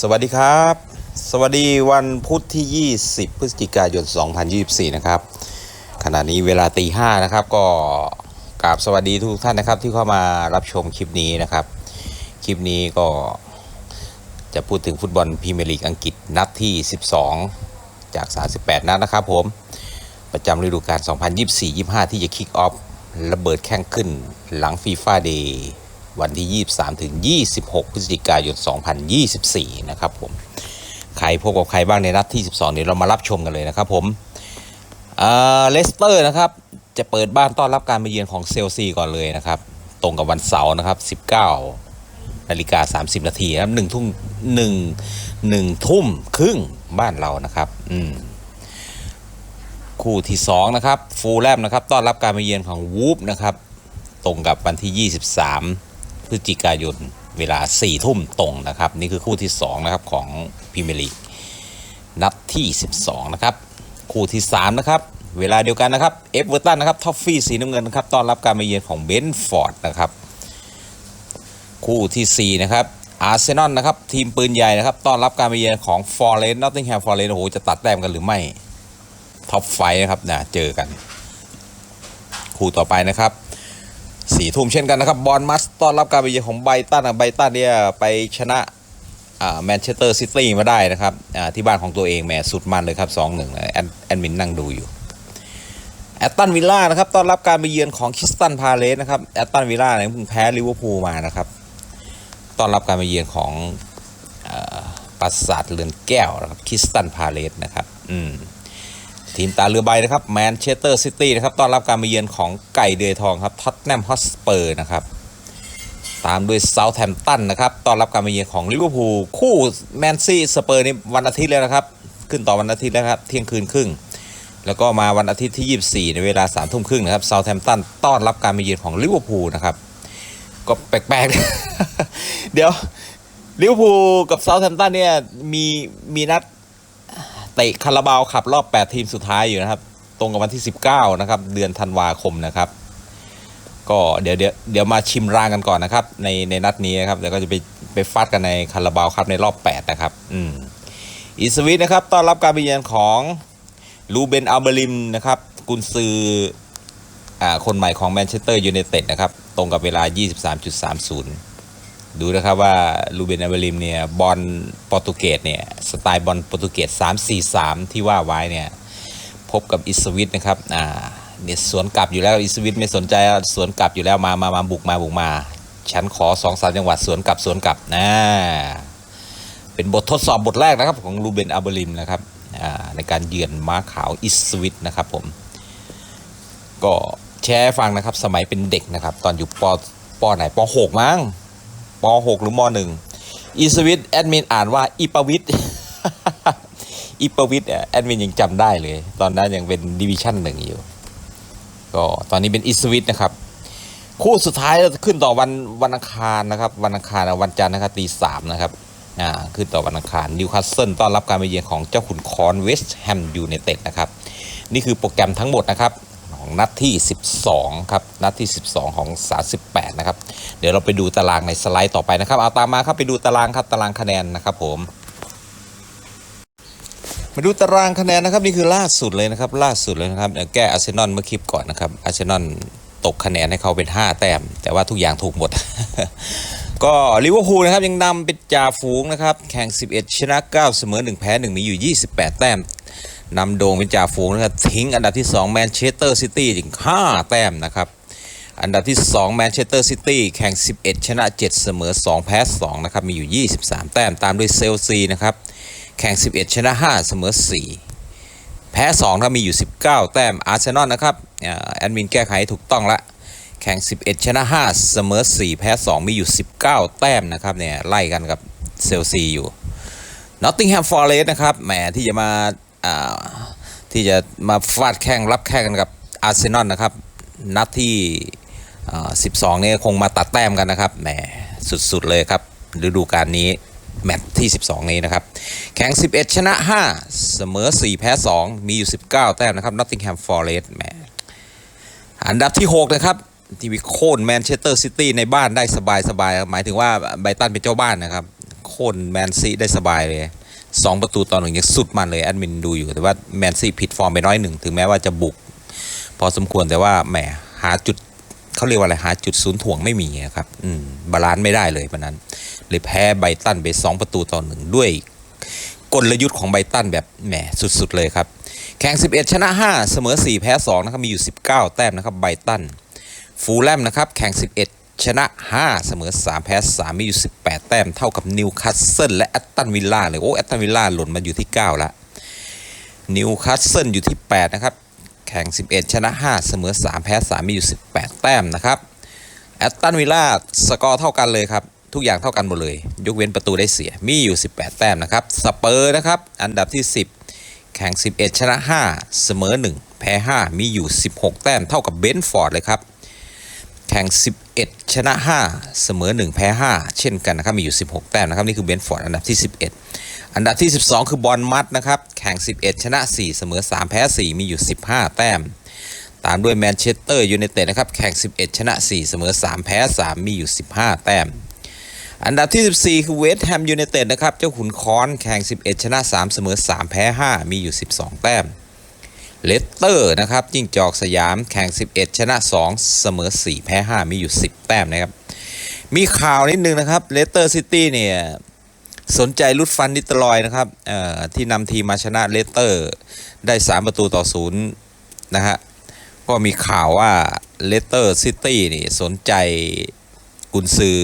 สวัสดีครับ สวัสดีวันพุธที่ 20 พฤศจิกายน 2024 นะครับ ขณะนี้เวลาตีห้านะครับก็กราบสวัสดีทุกท่านนะครับที่เข้ามารับชมคลิปนี้นะครับ คลิปนี้ก็จะพูดถึงฟุตบอลพรีเมียร์ลีกอังกฤษนัดที่ 12 จาก 38 นัดนะครับผม ประจำฤดูกาล 2024-25 ที่จะคิกออฟระเบิดแข่งขึ้นหลังฟีฟ่าเดย์ วันที่ 23 ถึง 26 พฤศจิกายน 2024 นะครับผม ใครพบกับใครบ้างในนัดที่ 12 เดี๋ยวเรามารับชมกันเลยนะครับผมเลสเตอร์นะครับ จะเปิดบ้านต้อนรับการมาเยือนของเซลซีก่อนเลยนะครับ ตรงกับวันเสาร์นะครับ 19 นาฬิกา 30 นาทีนะครับหนึ่งทุ่มหนึ่งหนึ่งทุ่มครึ่งบ้านเรานะครับ อืมคู่ที่ 2 นะครับ ฟูลแลมนะครับ ต้อนรับการมาเยือนของวูฟนะครับ ตรงกับวันที่ 23 พฤศจิกายนเวลา4ทุ่มตรงนะครับ นี่คือคู่ที่ 2 นะครับของพรีเมร์ลีนัดที่ 12 นะครับ คู่ที่ 3 นะครับ เวลาเดียวกันนะครับเอฟเวอร์ตันนะครับท็อฟฟี่สีน้ำเงินนะครับต้อนรับการมาเยือนของเบนฟอร์ดนะครับ คู่ทีสี่4 นะครับอาร์เซนอลนะครับ ทีมปืนใหญ่นะครับต้อนรับการมาเยือนของฟอร์เรสต์นอตติงแฮมฟอร์เรสต์โอ้โหจะตัดแต้มกันหรือไม่ท็อปไฟนะครับนะเจอกัน คู่ต่อไปนะครับ สี่ทุ่มเช่นกันนะครับบอลมัสต้อนรับการไปเยือนของไบตันอะไบตันเนี่ยไปชนะแมนเชสเตอร์ซิตี้มาได้นะครับที่บ้านของตัวเองแหมสุดมันเลยครับสองหนึ่งแอนแอนมินนั่งดูอยู่แอตตันวิลล่านะครับต้อนรับการไปเยือนของคิสตันพาเลสนะครับแอตตันวิลล่าเนี่ยเพิ่งแพ้ลิเวอร์พูลมานะครับต้อนรับการไปเยือนของอปราสาทเรือนแก้วนะครับคิสตันพาเลสนะครับ อืม ทีมตาเรือใบนะครับแมนเชสเตอร์ซิตี้นะครับต้อนรับการมาเยือนของไก่เดือยทองครับท็อตแนมฮอสเปอร์นะครับตามด้วยเซาท์แฮมป์ตันนะครับต้อนรับการมาเยือนของลิเวอร์พูลคู่แมนซีสเปอร์ในวันอาทิตย์แล้วนะครับ ขึ้นต่อวันอาทิตย์แล้วครับเที่ยงคืนครึ่ง แล้วก็มาวันอาทิตย์ที่ 24 ในเวลา3ทุ่มครึ่งนะครับเซาท์แฮมป์ตันต้อนรับการมาเยือนของลิเวอร์พูลนะครับก็แปลกๆ เดี๋ยวลิเวอร์พูลกับเซาท์แฮมป์ตันเนี่ยมีมีนัด เตะคาราบาวขับรอบ 8 ทีมสุดท้ายอยู่นะครับ ตรงกับวันที่ 19 นะครับ เดือนธันวาคมนะครับ ก็เดี๋ยวเดี๋ยวเดี๋ยวมาชิมรางกันก่อนนะครับ ในในนัดนี้นะครับเดี๋ยวก็จะไปไปฟัดกันในคาราบาวครับในรอบ 8 นะครับ อืมอีสวิตนะครับต้อนรับการไปเยือนของลูเบนอัลเบริมนะครับกุนซืออ่าคนใหม่ของแมนเชสเตอร์ยูไนเต็ดนะครับ ตรงกับเวลา 23.30 ดูนะครับว่าลูเบนอาเบริมเนี่ยบอลโปรตุเกสเนี่ยสไตล์บอลโปรตุเกส3-4-3 ที่ว่าไว้เนี่ยพบกับอิสวิตนะครับอ่าเนี่ยสวนกลับอยู่แล้วอิสวิตไม่สนใจสวนกลับอยู่แล้วมามามาบุกมาบุกมาฉันขอ2องสามจังหวัดสวนกลับสวนกลับนะเป็นบททดสอบบทแรกนะครับของลูเบนอาเบริมนะครับอ่าในการเยือนม้าขาวอิสวิตนะครับผมก็แชร์ฟังนะครับสมัยเป็นเด็กนะครับ ตอนอยู่ปปไหนปหกมั้ง ป .6 หรือม .1 อีสวิตแอดมินอ่านว่าอีปวิทอีปวิทแอดมินยังจำได้เลย ตอนนั้นยังเป็นดิวิชั่นหนึ่งอยู่ ก็ตอนนี้เป็นอีสวิตนะครับ คู่สุดท้ายเราจะขึ้นต่อวันวันอังคารนะครับ วันอังคารวันจันทร์นะครับตีสามนะครับอ่าขึ้นต่อวันอังคารนิวคาสเซิลต้อนรับการมาเยือนของเจ้าขุนคอนเวสต์แฮมยูไนเต็ดนะครับ นี่คือโปรแกรมทั้งหมดนะครับ ของนัดที่ 12 ครับ นัดที่ 12 ของ 38 นะครับ เดี๋ยวเราไปดูตารางในสไลด์ต่อไปนะครับ เอาตามมาครับไปดูตารางครับตารางคะแนนนะครับผม มาดูตารางคะแนนนะครับนี่คือล่าสุดเลยนะครับล่าสุดเลยนะครับเดี๋ยวแก้อาร์เซนอลเมื่อคลิปก่อนนะครับอาร์เซนอลตกคะแนนให้เขาเป็น 5 แต้ม แต่ว่าทุกอย่างถูกหมด ก็ลิเวอร์พูลนะครับยังนำเป็นจ่าฝูงนะครับแข่ง 11 ชนะ 9 เสมอ 1 แพ้ 1 มีอยู่ 28 แต้ม นำโด่งเป็นจ่าฝูงนะครับทิ้งอันดับที่ 2 แมนเชสเตอร์ซิตี้ถึง 5 แต้มนะครับ อันดับที่ 2 แมนเชสเตอร์ซิตี้แข่ง 11 ชนะ 7 เสมอ 2 แพ้ 2 นะครับ มีอยู่ 23 แต้มตามด้วยเซลซีนะครับ แข่ง 11 ชนะ 5 เสมอ 4 แพ้2ถ้ามีอยู่ 19 แต้มอาร์เซนอลนะครับแอดมินแก้ไขถูกต้องละแข่ง 11 ชนะ 5 เสมอ 4 แพ้ 2 มีอยู่ 19 แต้มนะครับเนี่ยไล่กันกับเซลซีอยู่นอตติงแฮมฟอร์เรสต์นะครับแหมที่จะมา ที่จะมาฟาดแข้งรับแข้งกันกับอาร์เซนอลนะครับ นัดที่ 12เนี่ยคงมาตัดแต้มกันนะครับแหมสุดๆเลยครับฤดูกาลนี้แมตช์ที่ 12 นี้นะครับ แข่ง 11 ชนะ 5 เสมอ 4 แพ้ 2 มีอยู่ 19 แต้มนะครับนอตติงแฮมฟอร์เรสต์แหมอันดับที่ 6 นะครับ ที่วิโค่นแมนเชสเตอร์ซิตี้ในบ้านได้สบายๆ หมายถึงว่าไบตันเป็นเจ้าบ้านนะครับ โค่นแมนซีได้สบายเลย สองประตูต่อหนึ่งยังสุดมันเลยแอดมินดูอยู่แต่ว่าแมนซีผิดฟอร์มไปน้อยหนึ่งถึงแม้ว่าจะบุก พอสมควรแต่ว่าแหมหาจุดเขาเรียกว่าอะไรหาจุดศูนย์ถ่วงไม่มีครับอืมบาลานซ์ไม่ได้เลยวันนั้น เลยแพ้ไบตันไปสองประตูต่อหนึ่งด้วยกลยุทธ์ของไบตันแบบแหมสุดๆเลยครับ แข่ง 11 ชนะ 5 เสมอ 4 แพ้ 2 นะครับ มีอยู่ 19 แต้มนะครับไบตันฟูลแลมนะครับ แข่ง 11 ชนะ 5 เสมอ 3 แพ้ 3 มีอยู่ 18 แต้มเท่ากับนิวคาสเซิลและแอตตันวิลล่าเลย โอ้แอตตันวิลล่าหล่นมาอยู่ที่ 9ล้วนิวคาสเซิลอยู่ที่ 8 นะครับ แข่ง 11 ชนะ 5 เสมอ 3 แพ้ 3 มีอยู่ 18 แต้มนะครับแอตตันวิลล่าสกอร์เท่ากันเลยครับ ทุกอย่างเท่ากันหมดเลย ยกเว้นประตูได้เสียมีอยู่ 18 แต้มนะครับสเปอร์นะครับอันดับที่ 10 แข่ง 11 ชนะ 5 เสมอ 1 แพ้ 5 มีอยู่ 16 แต้มเท่ากับเบนฟอร์ดเลยครับ ข่ง 11 ชนะ 5 เสมอ 1 แพ้ 5 เช่นกันนะครับ มีอยู่ 16 แต้มนะครับ นี่คือเบนฟอร์ดอันดับที่ 11 อันดับที่ 12 คือบอลมัดนะครับ แข่ง 11 ชนะ 4 เสมอ 3 แพ้ 4 มีอยู่ 15 แต้ม ตามด้วยแมนเชสเตอร์ยูไนเต็ดนะครับ แข่ง 11 ชนะ 4 เสมอ 3 แพ้ 3 มีอยู่ 15 แต้ม อันดับที่ 14 คือเวสต์แฮมยูไนเต็ดนะครับ เจ้าขุนค้อน แข่ง 11 ชนะ 3 เสมอ 3 แพ้ 5 มีอยู่ 12 แต้ม เลสเตอร์นะครับจิ้งจอกสยามแข่ง 11 ชนะ 2 เสมอ 4 แพ้ 5 มีอยู่ 10 แต้มนะครับ มีข่าวนิดนึงนะครับเลสเตอร์ซิตี้เนี่ยสนใจลุดฟันนิตลอยนะครับที่นำทีมมาชนะเลสเตอร์ได้ 3 ประตูต่อศูนย์นะฮะก็มีข่าวว่าเลสเตอร์ซิตี้นี่สนใจกุนซือ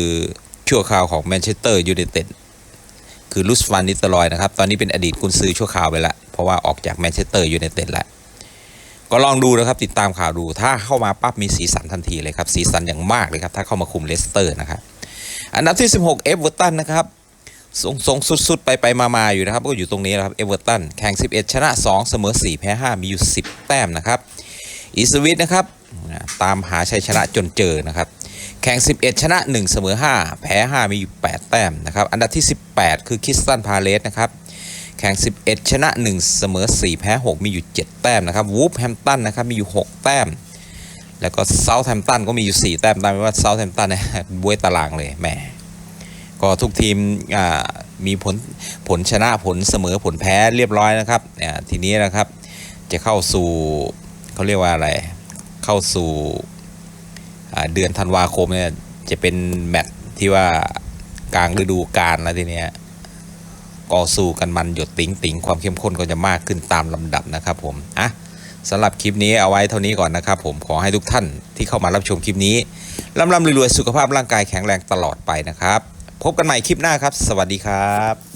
ชั่วคราวของแมนเชสเตอร์ยูไนเต็ดคือลุสฟันนิตลอยนะครับ ตอนนี้เป็นอดีตกุนซือชั่วคราวไปแล้วเพราะว่าออกจากแมนเชสเตอร์ยูไนเต็ดแล้ว ก็ลองดูนะครับติดตามข่าวดู ถ้าเข้ามาปั๊บมีสีสันทันทีเลยครับ สีสันอย่างมากเลยครับ ถ้าเข้ามาคุมเลสเตอร์นะครับอันดับที่ 16 เอเวอร์ตันนะครับทรงทรงสุดๆ ไปไปมามาอยู่นะครับ ก็อยู่ตรงนี้นะครับเอเวอร์ตันแข่ง 11 ชนะ 2 เสมอ 4 แพ้ 5 มีอยู่ 10 แต้มนะครับอีสวิตนะครับตามหาชัยชนะจนเจอนะครับ แข่ง 11 ชนะ 1 เสมอ 5 แพ้ 5 มีอยู่ 8 แต้มนะครับ อันดับที่ 18 คือคิสตันพาเลสนะครับ แข่ง 11 ชนะ 1 เสมอ 4 แพ้ 6 มีอยู่ 7 แต้มนะครับวูฟแฮมตันนะครับมีอยู่ 6 แต้ม แล้วก็เซาท์แฮมตันก็มีอยู่ 4 แต้มตามว่าเซาท์แฮมตันเนี่ยบวยตารางเลยแหมก็ทุกทีมอ่ามีผลผลชนะผลเสมอผลแพ้เรียบร้อยนะครับอ่าทีนี้นะครับจะเข้าสู่เขาเรียกว่าอะไร เข้าสู่อ่าเดือนธันวาคมเนี่ยจะเป็นแมตช์ที่ว่ากลางฤดูกาลแล้วทีเนี้ย กอสู้กันมันหยดติ๋งติ๋งความเข้มข้นก็จะมากขึ้นตามลำดับนะครับผมอะสำหรับคลิปนี้เอาไว้เท่านี้ก่อนนะครับผมขอให้ทุกท่านที่เข้ามารับชมคลิปนี้ร่ำร่ำรวยๆสุขภาพร่างกายแข็งแรงตลอดไปนะครับ พบกันใหม่คลิปหน้าครับ สวัสดีครับ